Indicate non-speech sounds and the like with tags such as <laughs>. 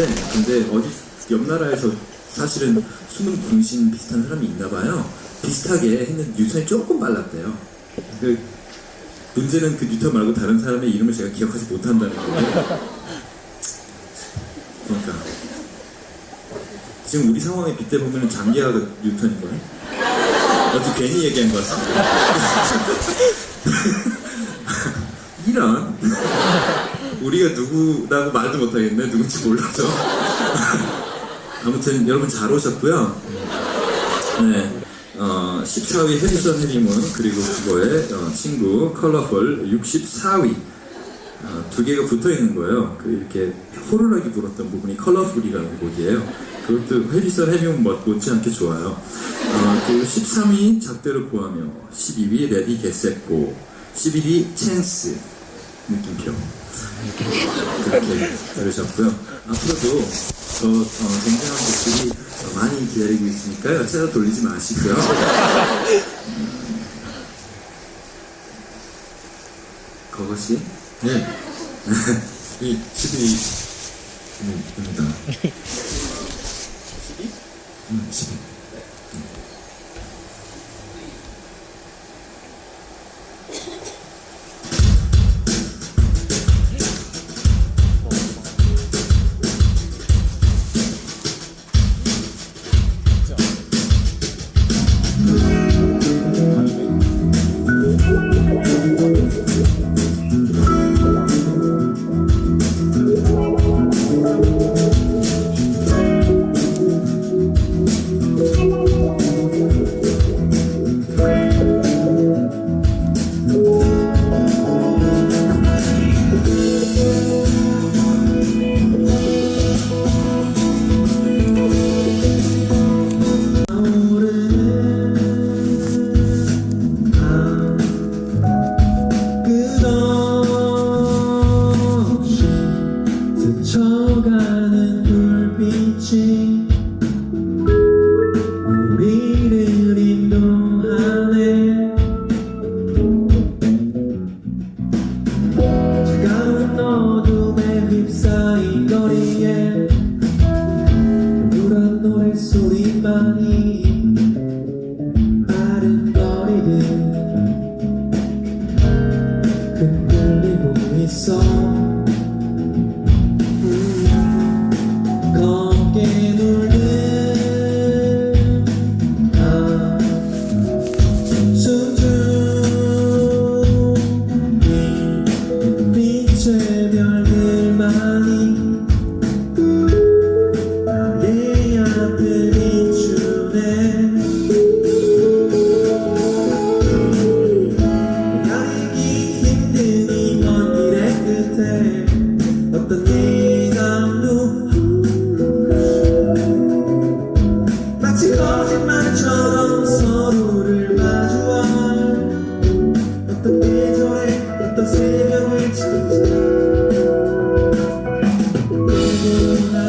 네, 근데 어디 옆 나라에서 사실은 숨은 궁신 비슷한 사람이 있나 봐요. 비슷하게 했는데 뉴턴이 조금 빨랐대요. 그 문제는 그 뉴턴 말고 다른 사람의 이름을 제가 기억하지 못한다는 거예요. 그러니까 지금 우리 상황에 빗대 보면 장기하가 뉴턴인 거예요. 어떻게 괜히 얘기한 것 같습니다. <laughs> 이런 우리가 누구라고 말도 못하겠네. 누군지 몰라서. <laughs> 아무튼 여러분 잘 오셨고요. 네, 어, 14위 해리선 해리문 그리고 그거의 어, 친구 컬러풀 64위. 어, 두 개가 붙어 있는 거예요. 그 이렇게 호루라기 불었던 부분이 컬러풀이라는 곡이에요. 그것도 해리선 해리문 못- 못지않게 좋아요. 어, 그 13위 작대를 구하며 12위 레디 게셋고 11위 찬스 느낌표 그렇게 들으셨고요. 앞으로도 더 어, 쟁쟁한 곡들이 어, 많이 기다리고 있으니까요. 채널 돌리지 마시고요. 음, 그것이 네. <laughs> 이 12입니다. 12? 응, 12. 把你。Música